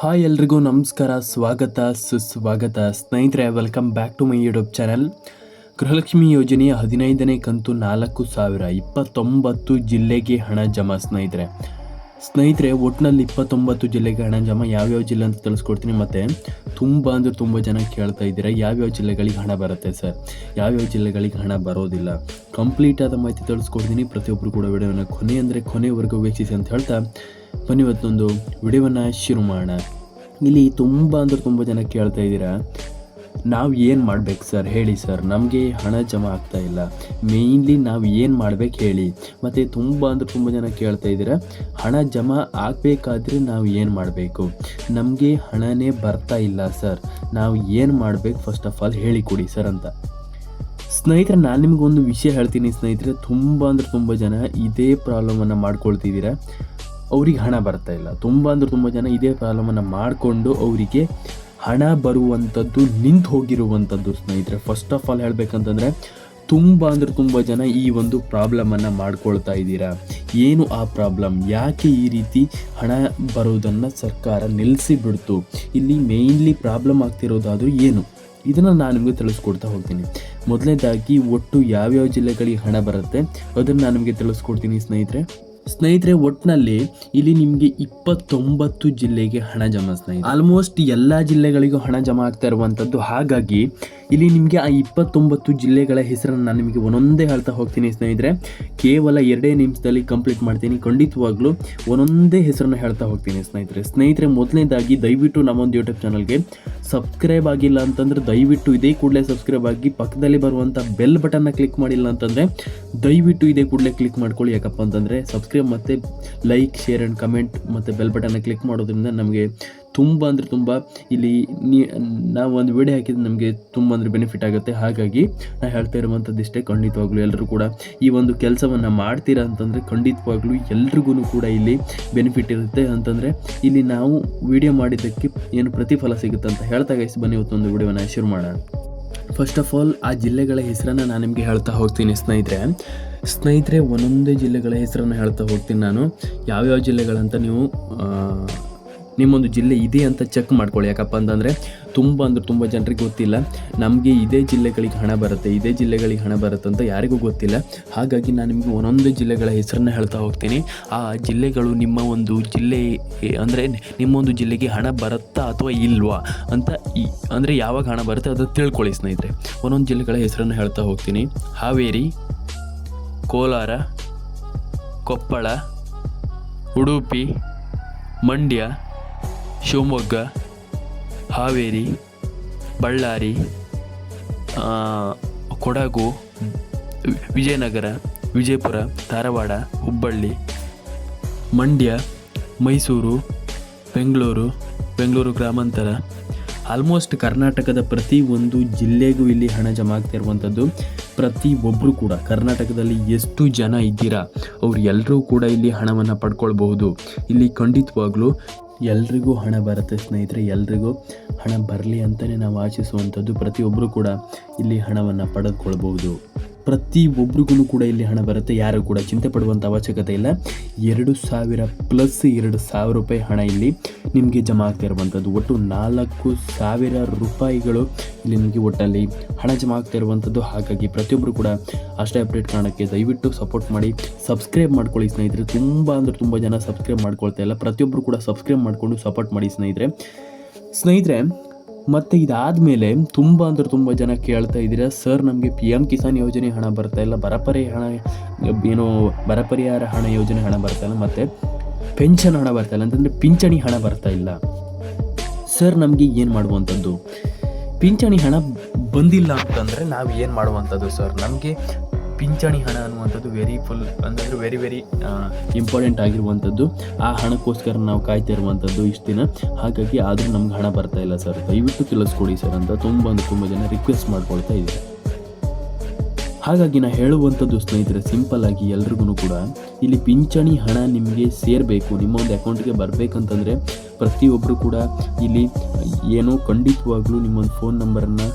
Hi ಎಲ್ರಿಗೂ ನಮಸ್ಕಾರ, ಸ್ವಾಗತ, ಸುಸ್ವಾಗತ. ಸ್ನೇಹಿತರೆ welcome back to my YouTube channel Gruhalakshmi ಯೋಜನೆಯ ಹದಿನೈದನೇ ಕಂತು ನಾಲ್ಕು ಸಾವಿರ ಇಪ್ಪತ್ತೊಂಬತ್ತು ಜಿಲ್ಲೆಗೆ ಹಣ ಜಮಾ, ಸ್ನೇಹಿತರೆ. ಸ್ನೇಹಿತರೆ ಒಟ್ಟಿನಲ್ಲಿ ಇಪ್ಪತ್ತೊಂಬತ್ತು ಜಿಲ್ಲೆಗೆ ಹಣ ಜಮಾ ಯಾವ್ಯಾವ ಜಿಲ್ಲೆ ಅಂತ ತಿಳಿಸ್ಕೊಡ್ತೀನಿ ಮತ್ತು ತುಂಬ ಅಂದರೆ ತುಂಬ ಜನ ಕೇಳ್ತಾ ಇದ್ದೀರಾ, ಯಾವ್ಯಾವ ಜಿಲ್ಲೆಗಳಿಗೆ ಹಣ ಬರುತ್ತೆ ಸರ್? ಯಾವ್ಯಾವ ಜಿಲ್ಲೆಗಳಿಗೆ ಹಣ ಬರೋದಿಲ್ಲ? ಕಂಪ್ಲೀಟ್ ಆದ ಮಾಹಿತಿ ತಿಳಿಸ್ಕೊಡ್ತೀನಿ ಪ್ರತಿಯೊಬ್ಬರು ಕೂಡ ವಿಡಿಯೋನ ಕೊನೆ ಅಂದರೆ ಕೊನೆವರೆಗೂ ವೀಕ್ಷಿಸಿ ಅಂತ ಹೇಳ್ತಾ ಬನ್ನಿ ಇವತ್ತೊಂದು ವಿಡಿಯೋವನ್ನು ಶುರು ಮಾಡೋಣ. ಇಲ್ಲಿ ತುಂಬ ಅಂದ್ರೆ ತುಂಬ ಜನ ಕೇಳ್ತಾ ಇದ್ದೀರಾ, ನಾವು ಏನು ಮಾಡ್ಬೇಕು ಸರ್? ಹೇಳಿ ಸರ್, ನಮಗೆ ಹಣ ಜಮಾ ಆಗ್ತಾ ಇಲ್ಲ. ಮೇಯ್ನ್ಲಿ ನಾವು ಏನು ಮಾಡ್ಬೇಕು ಹೇಳಿ. ಮತ್ತು ತುಂಬ ಅಂದ್ರೆ ತುಂಬ ಜನ ಕೇಳ್ತಾ ಇದ್ದೀರಾ, ಹಣ ಜಮಾ ಆಗಬೇಕಾದ್ರೆ ನಾವು ಏನು ಮಾಡಬೇಕು? ನಮಗೆ ಹಣನೇ ಬರ್ತಾ ಇಲ್ಲ ಸರ್. ನಾವು ಏನು ಮಾಡಬೇಕು? ಫಸ್ಟ್ ಆಫ್ ಆಲ್ ಹೇಳಿ ಕೊಡಿ ಸರ್ ಅಂತ. ಸ್ನೇಹಿತರೆ, ನಾನು ನಿಮಗೊಂದು ವಿಷಯ ಹೇಳ್ತೀನಿ ಸ್ನೇಹಿತರೆ. ತುಂಬ ಅಂದ್ರೆ ತುಂಬ ಜನ ಇದೇ ಪ್ರಾಬ್ಲಮನ್ನು ಮಾಡ್ಕೊಳ್ತಿದ್ದೀರಾ. ಅವ್ರಿಗೆ ಹಣ ಬರ್ತಾ ಇಲ್ಲ. ತುಂಬ ಅಂದ್ರೆ ತುಂಬ ಜನ ಇದೇ ಪ್ರಾಬ್ಲಮನ್ನು ಮಾಡಿಕೊಂಡು ಅವರಿಗೆ ಹಣ ಬರುವಂಥದ್ದು ನಿಂತು ಹೋಗಿರುವಂಥದ್ದು ಸ್ನೇಹಿತರೆ. ಫಸ್ಟ್ ಆಫ್ ಆಲ್ ಹೇಳಬೇಕಂತಂದರೆ, ತುಂಬ ಅಂದರೆ ತುಂಬ ಜನ ಈ ಒಂದು ಪ್ರಾಬ್ಲಮನ್ನು ಮಾಡ್ಕೊಳ್ತಾ ಇದ್ದೀರಾ? ಏನು ಆ ಪ್ರಾಬ್ಲಮ್? ಯಾಕೆ ಈ ರೀತಿ ಹಣ ಬರೋದನ್ನು ಸರ್ಕಾರ ನಿಲ್ಲಿಸಿಬಿಡ್ತು ಇಲ್ಲಿ ಮೇಯ್ನ್ಲಿ ಪ್ರಾಬ್ಲಮ್ ಆಗ್ತಿರೋದಾದರೂ ಏನು? ಇದನ್ನು ನಾನು ನಿಮಗೆ ತಿಳಿಸ್ಕೊಡ್ತಾ ಹೋಗ್ತೀನಿ. ಮೊದಲನೇದಾಗಿ ಒಟ್ಟು ಯಾವ್ಯಾವ ಜಿಲ್ಲೆಗಳಿಗೆ ಹಣ ಬರುತ್ತೆ? ಅದನ್ನು ನಾನು ನಿಮಗೆ ತಿಳಿಸ್ಕೊಡ್ತೀನಿ ಸ್ನೇಹಿತರೆ. ಸ್ನೇಹಿತರೆ ಒಟ್ಟಿನಲ್ಲಿ ಇಲ್ಲಿ ನಿಮಗೆ ಇಪ್ಪತ್ತೊಂಬತ್ತು ಜಿಲ್ಲೆಗೆ ಹಣ ಜಮಾ ಸ್ನೇಹಿತರೆ. ಆಲ್ಮೋಸ್ಟ್ ಎಲ್ಲ ಜಿಲ್ಲೆಗಳಿಗೂ ಹಣ ಜಮಾ ಆಗ್ತಾ ಇರುವಂಥದ್ದು. ಹಾಗಾಗಿ ಇಲ್ಲಿ ನಿಮಗೆ ಆ ಇಪ್ಪತ್ತೊಂಬತ್ತು ಜಿಲ್ಲೆಗಳ ಹೆಸರನ್ನು ನಾನು ನಿಮಗೆ ಒಂದೊಂದೇ ಹೇಳ್ತಾ ಹೋಗ್ತೀನಿ ಸ್ನೇಹಿತರೆ. ಕೇವಲ ಎರಡೇ ನಿಮಿಷದಲ್ಲಿ ಕಂಪ್ಲೀಟ್ ಮಾಡ್ತೀನಿ. ಖಂಡಿತವಾಗ್ಲೂ ಒಂದೊಂದೇ ಹೆಸರನ್ನು ಹೇಳ್ತಾ ಹೋಗ್ತೀನಿ ಸ್ನೇಹಿತರೆ. ಸ್ನೇಹಿತರೆ, ಮೊದಲನೇದಾಗಿ ದಯವಿಟ್ಟು ನಮ್ಮೊಂದು ಯೂಟ್ಯೂಬ್ ಚಾನಲ್ಗೆ ಸಬ್ಸ್ಕ್ರೈಬ್ ಆಗಿಲ್ಲ ಅಂತಂದ್ರೆ ದಯವಿಟ್ಟು ಇದೇ ಕೂಡಲೇ ಸಬ್ಸ್ಕ್ರೈಬ್ ಆಗಿ ಪಕ್ಕದಲ್ಲಿ ಬರುವಂಥ ಬೆಲ್ ಬಟನ್ನ ಕ್ಲಿಕ್ ಮಾಡಿಲ್ಲ ಅಂತಂದರೆ ದಯವಿಟ್ಟು ಇದೇ ಕೂಡಲೇ ಕ್ಲಿಕ್ ಮಾಡ್ಕೊಳ್ಳಿ. ಯಾಕಪ್ಪ ಅಂತಂದರೆ ಸಬ್ಸ್ಕ್ರೈಬ್ ಮತ್ತು ಲೈಕ್ ಶೇರ್ ಆ್ಯಂಡ್ ಕಮೆಂಟ್ ಮತ್ತು ಬೆಲ್ ಬಟನ್ನ ಕ್ಲಿಕ್ ಮಾಡೋದ್ರಿಂದ ನಮಗೆ ತುಂಬ ಅಂದರೆ ತುಂಬ ಇಲ್ಲಿ ನೀ, ನಾವು ಒಂದು ವಿಡಿಯೋ ಹಾಕಿದ್ರೆ ನಮಗೆ ತುಂಬ ಅಂದರೆ ಬೆನಿಫಿಟ್ ಆಗುತ್ತೆ. ಹಾಗಾಗಿ ನಾನು ಹೇಳ್ತಾ ಇರುವಂಥದ್ದು ಇಷ್ಟೇ, ಖಂಡಿತವಾಗ್ಲೂ ಎಲ್ಲರೂ ಕೂಡ ಈ ಒಂದು ಕೆಲಸವನ್ನು ಮಾಡ್ತೀರಾ ಅಂತಂದರೆ ಖಂಡಿತವಾಗ್ಲೂ ಎಲ್ರಿಗೂ ಕೂಡ ಇಲ್ಲಿ ಬೆನಿಫಿಟ್ ಇರುತ್ತೆ. ಅಂತಂದರೆ ಇಲ್ಲಿ ನಾವು ವಿಡಿಯೋ ಮಾಡಿದ್ದಕ್ಕೆ ಏನು ಪ್ರತಿಫಲ ಸಿಗುತ್ತೆ ಅಂತ ಹೇಳ್ತಾ ಗೈಸ್ ಬನ್ನಿ ಇವತ್ತೊಂದು ವಿಡಿಯೋನ ಶುರು ಮಾಡೋಣ. ಫಸ್ಟ್ ಆಫ್ ಆಲ್ ಆ ಜಿಲ್ಲೆಗಳ ಹೆಸರನ್ನು ನಾನು ನಿಮಗೆ ಹೇಳ್ತಾ ಹೋಗ್ತೀನಿ ಸ್ನೇಹಿತರೆ. ಸ್ನೇಹಿತರೆ, ಒಂದೊಂದೇ ಜಿಲ್ಲೆಗಳ ಹೆಸರನ್ನು ಹೇಳ್ತಾ ಹೋಗ್ತೀನಿ ನಾನು. ಯಾವ್ಯಾವ ಜಿಲ್ಲೆಗಳಂತ ನೀವು ನಿಮ್ಮೊಂದು ಜಿಲ್ಲೆ ಇದೆ ಅಂತ ಚೆಕ್ ಮಾಡ್ಕೊಳ್ಳಿ. ಯಾಕಪ್ಪ ಅಂತಂದರೆ ತುಂಬ ಅಂದ್ರೆ ತುಂಬ ಜನರಿಗೆ ಗೊತ್ತಿಲ್ಲ. ನಮಗೆ ಇದೇ ಜಿಲ್ಲೆಗಳಿಗೆ ಹಣ ಬರುತ್ತೆ, ಇದೇ ಜಿಲ್ಲೆಗಳಿಗೆ ಹಣ ಬರುತ್ತೆ ಅಂತ ಯಾರಿಗೂ ಗೊತ್ತಿಲ್ಲ. ಹಾಗಾಗಿ ನಾನು ನಿಮಗೆ ಒಂದೊಂದು ಜಿಲ್ಲೆಗಳ ಹೆಸರನ್ನ ಹೇಳ್ತಾ ಹೋಗ್ತೀನಿ. ಆ ಜಿಲ್ಲೆಗಳು ನಿಮ್ಮ ಒಂದು ಜಿಲ್ಲೆ, ಅಂದರೆ ನಿಮ್ಮೊಂದು ಜಿಲ್ಲೆಗೆ ಹಣ ಬರುತ್ತಾ ಅಥವಾ ಇಲ್ವಾ ಅಂತ ಈ, ಅಂದರೆ ಯಾವಾಗ ಹಣ ಬರುತ್ತೆ ಅದು ತಿಳ್ಕೊಳ್ಳಿ ಸ್ನೇಹಿತರೆ. ಒಂದೊಂದು ಜಿಲ್ಲೆಗಳ ಹೆಸರನ್ನು ಹೇಳ್ತಾ ಹೋಗ್ತೀನಿ. ಹಾವೇರಿ, ಕೋಲಾರ, ಕೊಪ್ಪಳ, ಉಡುಪಿ, ಮಂಡ್ಯ ಶಿವಮೊಗ್ಗ, ಹಾವೇರಿ, ಬಳ್ಳಾರಿ ಕೊಡಗು, ವಿಜಯನಗರ, ವಿಜಯಪುರ, ಧಾರವಾಡ, ಹುಬ್ಬಳ್ಳಿ, ಮಂಡ್ಯ, ಮೈಸೂರು, ಬೆಂಗಳೂರು ಬೆಂಗಳೂರು ಗ್ರಾಮಾಂತರ. ಆಲ್ಮೋಸ್ಟ್ ಕರ್ನಾಟಕದ ಪ್ರತಿ ಒಂದು ಜಿಲ್ಲೆಗೂ ಇಲ್ಲಿ ಹಣ ಜಮಾ ಆಗ್ತಾ ಇರುವಂಥದ್ದು ಪ್ರತಿ ಒಬ್ಬರು ಕೂಡ ಕರ್ನಾಟಕದಲ್ಲಿ ಎಷ್ಟು ಜನ ಇದ್ದೀರಾ, ಅವ್ರು ಎಲ್ಲರೂ ಕೂಡ ಇಲ್ಲಿ ಹಣವನ್ನು ಪಡ್ಕೊಳ್ಬಹುದು. ಇಲ್ಲಿ ಖಂಡಿತವಾಗ್ಲೂ ಎಲ್ರಿಗೂ ಹಣ ಬರುತ್ತೆ ಸ್ನೇಹಿತರೆ, ಎಲ್ರಿಗೂ ಹಣ ಬರಲಿ ಅಂತಲೇ ನಾವು ಆಶಿಸುವಂಥದ್ದು ಪ್ರತಿಯೊಬ್ಬರು ಕೂಡ ಇಲ್ಲಿ ಹಣವನ್ನು ಪಡೆದುಕೊಳ್ಬಹುದು ಪ್ರತಿ ಒಬ್ರಿಗೂ ಕೂಡ ಇಲ್ಲಿ ಹಣ ಬರುತ್ತೆ. ಯಾರು ಕೂಡ ಚಿಂತೆ ಪಡುವಂಥ ಅವಶ್ಯಕತೆ ಇಲ್ಲ. ಎರಡು ಸಾವಿರ ಪ್ಲಸ್ ಎರಡು ಸಾವಿರ ರೂಪಾಯಿ ಹಣ ಇಲ್ಲಿ ನಿಮಗೆ ಜಮಾ ಆಗ್ತಾ ಇರುವಂಥದ್ದು ಒಟ್ಟು ನಾಲ್ಕು ಸಾವಿರ ರೂಪಾಯಿಗಳು ಇಲ್ಲಿ ನಿಮಗೆ ಒಟ್ಟಲ್ಲಿ ಹಣ ಜಮಾ ಆಗ್ತಾ ಇರುವಂಥದ್ದು ಹಾಗಾಗಿ ಪ್ರತಿಯೊಬ್ಬರು ಕೂಡ ಅಷ್ಟೇ ಅಪ್ಡೇಟ್ ಕಾಣೋಕ್ಕೆ ದಯವಿಟ್ಟು ಸಪೋರ್ಟ್ ಮಾಡಿ. ಸಬ್ಸ್ಕ್ರೈಬ್ ಮಾಡ್ಕೊಳ್ಳಿ ಸ್ನೇಹಿತರೆ. ತುಂಬ ಅಂದರೆ ತುಂಬ ಜನ ಸಬ್ಸ್ಕ್ರೈಬ್ ಮಾಡ್ಕೊಳ್ತಾ ಇಲ್ಲ. ಪ್ರತಿಯೊಬ್ಬರು ಕೂಡ ಸಬ್ಸ್ಕ್ರೈಬ್ ಮಾಡಿಕೊಂಡು ಸಪೋರ್ಟ್ ಮಾಡಿ ಸ್ನೇಹಿತರೆ. ಸ್ನೇಹಿತರೆ ಮತ್ತು ಇದಾದಮೇಲೆ ತುಂಬ ಅಂದ್ರೆ ತುಂಬ ಜನ ಕೇಳ್ತಾ ಇದ್ದೀರಾ, ಸರ್, ನಮಗೆ ಪಿ ಎಂ ಕಿಸಾನ್ ಯೋಜನೆ ಹಣ ಬರ್ತಾ ಇಲ್ಲ, ಬರಪರಿ ಹಣ, ಏನು ಬರಪರಿಹಾರ ಹಣ ಯೋಜನೆ ಹಣ ಬರ್ತಾ ಇಲ್ಲ, ಮತ್ತು ಪೆನ್ಷನ್ ಹಣ ಬರ್ತಾ ಇಲ್ಲ, ಅಂತಂದರೆ ಪಿಂಚಣಿ ಹಣ ಬರ್ತಾ ಇಲ್ಲ. ಸರ್, ನಮಗೆ ಏನು ಮಾಡುವಂಥದ್ದು ಪಿಂಚಣಿ ಹಣ ಬಂದಿಲ್ಲ ಅಂತಂದರೆ ನಾವು ಏನು ಮಾಡುವಂಥದ್ದು ಸರ್? ನಮಗೆ ಪಿಂಚಣಿ ಹಣ ಅನ್ನುವಂಥದ್ದು ವೆರಿ ಫುಲ್ ಅಂದರೆ ವೆರಿ ವೆರಿ ಇಂಪಾರ್ಟೆಂಟ್ ಆಗಿರುವಂಥದ್ದು. ಆ ಹಣಕ್ಕೋಸ್ಕರ ನಾವು ಕಾಯ್ತಾ ಇರುವಂಥದ್ದು ಇಷ್ಟು ದಿನ. ಹಾಗಾಗಿ ಆದರೂ ನಮ್ಗೆ ಹಣ ಬರ್ತಾ ಇಲ್ಲ ಸರ್. ದಯವಿಟ್ಟು ತಿಳಿಸ್ಕೊಡಿ ಸರ್ ಅಂತ ತುಂಬ ಅಂದ್ರೆ ತುಂಬ ಜನ ರಿಕ್ವೆಸ್ಟ್ ಮಾಡ್ಕೊಳ್ತಾ ಇದ್ದಾರೆ. ಹಾಗಾಗಿ ನಾ ಹೇಳುವಂಥದ್ದು ಸ್ನೇಹಿತರೆ ಸಿಂಪಲ್ ಆಗಿ ಎಲ್ರಿಗೂ ಕೂಡ ಇಲ್ಲಿ ಪಿಂಚಣಿ ಹಣ ನಿಮಗೆ ಸೇರಬೇಕು ನಿಮ್ಮ ಒಂದು ಅಕೌಂಟ್ಗೆ ಬರಬೇಕಂತಂದರೆ ಪ್ರತಿಯೊಬ್ಬರು ಕೂಡ ಇಲ್ಲಿ ಏನೋ ಖಂಡಿತವಾಗ್ಲೂ ನಿಮ್ಮೊಂದು ಫೋನ್ ನಂಬರನ್ನು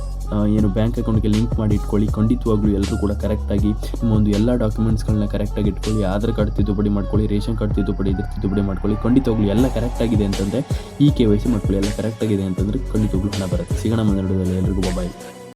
ಏನು ಬ್ಯಾಂಕ್ ಅಕೌಂಟ್ಗೆ ಲಿಂಕ್ ಮಾಡಿ ಇಟ್ಕೊಳ್ಳಿ. ಖಂಡಿತವಾಗ್ಲೂ ಎಲ್ಲರೂ ಕೂಡ ಕರೆಕ್ಟಾಗಿ ನಿಮ್ಮ ಒಂದು ಎಲ್ಲ ಡಾಕ್ಯುಮೆಂಟ್ಸ್ಗಳನ್ನ ಕರೆಕ್ಟಾಗಿ ಇಟ್ಕೊಳ್ಳಿ. ಆಧಾರ್ ಕಾರ್ಡ್ ತಿದ್ದುಪಡಿ ಮಾಡ್ಕೊಳ್ಳಿ, ರೇಷನ್ ಕಾರ್ಡ್ ತಿದ್ದುಪಡಿ ಇದ್ರೆ ತಿದ್ದುಪಡಿ ಮಾಡ್ಕೊಳ್ಳಿ. ಖಂಡಿತವಾಗ್ಲೂ ಎಲ್ಲ ಕರೆಕ್ಟಾಗಿದೆ ಅಂತಂದರೆ ಈ ಕೆ ವೈ ಸಿ ಮಾಡ್ಕೊಳ್ಳಿ. ಎಲ್ಲ ಕರೆಕ್ಟಾಗಿದೆ ಅಂತಂದರೆ ಖಂಡಿತವಾಗ್ಲೂ ಹಣ ಬರುತ್ತೆ. ಸಿಗೋಣ ಮುಂದೆ ಎಲ್ರಿಗೂ ಬಾಯ್